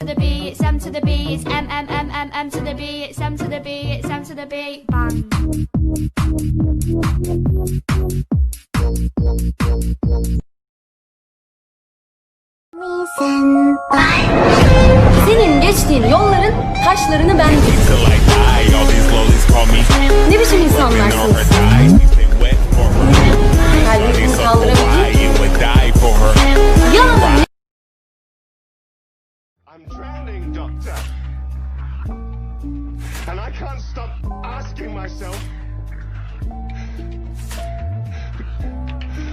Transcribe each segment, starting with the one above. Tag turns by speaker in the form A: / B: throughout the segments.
A: to the B, it's M to the B, it's M M M M M to the B, it's M to the B, it's M to the B. Bang.
B: Senin geçtiğin yolların taşlarını
C: I'm drowning, Doctor. And I can't stop asking myself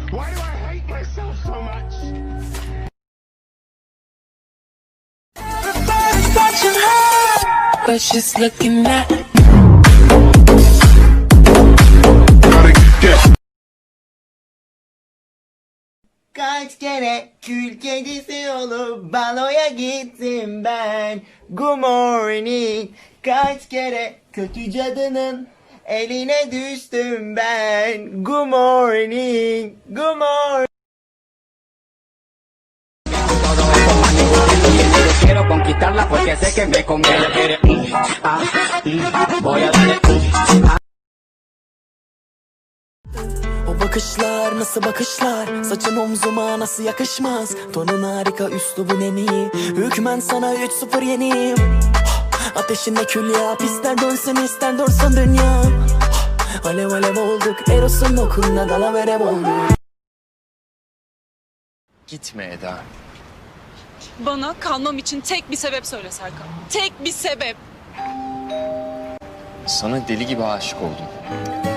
C: why do I hate myself so much?
D: The man watching her, but she's looking at
E: Kaç kere kül olup baloya gittim ben. Good morning. Kaç kere kötü cadının eline düştüm ben. Good morning. Good morning.
F: Quiero porque sé que me conviene. Mm, ah, mm, voy a darle.
D: Bakışlar nasıl bakışlar Saçın omzuma nasıl yakışmaz Tonun harika üslubun en iyi Hükmen sana 3-0 yeniyim Ateşinde kül yap ister dönsün ister dursun dünya Alev alev olduk Eros'un okuluna dalaverev olduk
G: Gitme Eda.
H: Bana kalmam için tek bir sebep söyle Serkan. Tek bir sebep.
G: Sana deli gibi aşık oldum.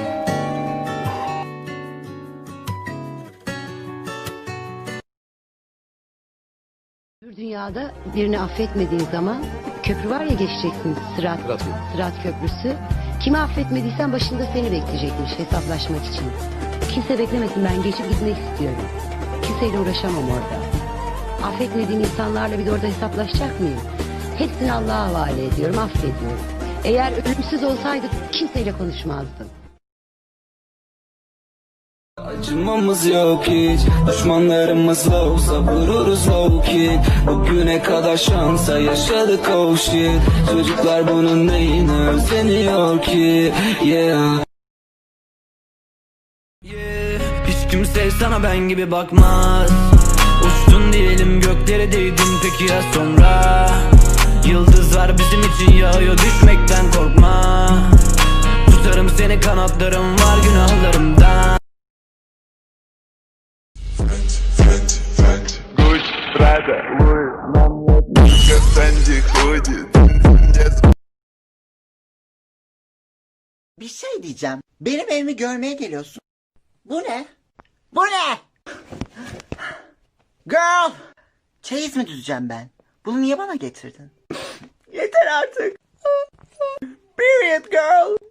I: Öbür dünyada birini affetmediğin zaman köprü var ya geçeceksin sırat, sırat köprüsü. Kimi affetmediysen başında seni bekleyecekmiş hesaplaşmak için. Kimse beklemesin ben geçip gitmek istiyorum. Kimseyle uğraşamam orada. Affetmediğim insanlarla bir de orada hesaplaşacak mıyım? Hepsini Allah'a havale ediyorum, affediyorum. Eğer ölümsüz olsaydık kimseyle konuşmazdım.
D: Acımamız yok hiç. Düşmanlarımızla olsa vururuz key. Bugüne kadar şansa yaşadık oh shit. Çocuklar bunun neyine özeniyor ki? Yeah. Yeah, hiç kimse sana ben gibi bakmaz. Uçtun diyelim göklere değdin. Peki ya sonra? Yıldızlar bizim için yağıyor düşmekten korkma. Tutarım seni kanatlarım var günahlarımdan
C: Good brother, Efendi ходит.
E: Bir şey diyeceğim benim evimi görmeye geliyorsun Bu ne? Bu ne? Girl Çeyiz mi düzeceğim ben? Bunu niye bana getirdin? Yeter artık Period girl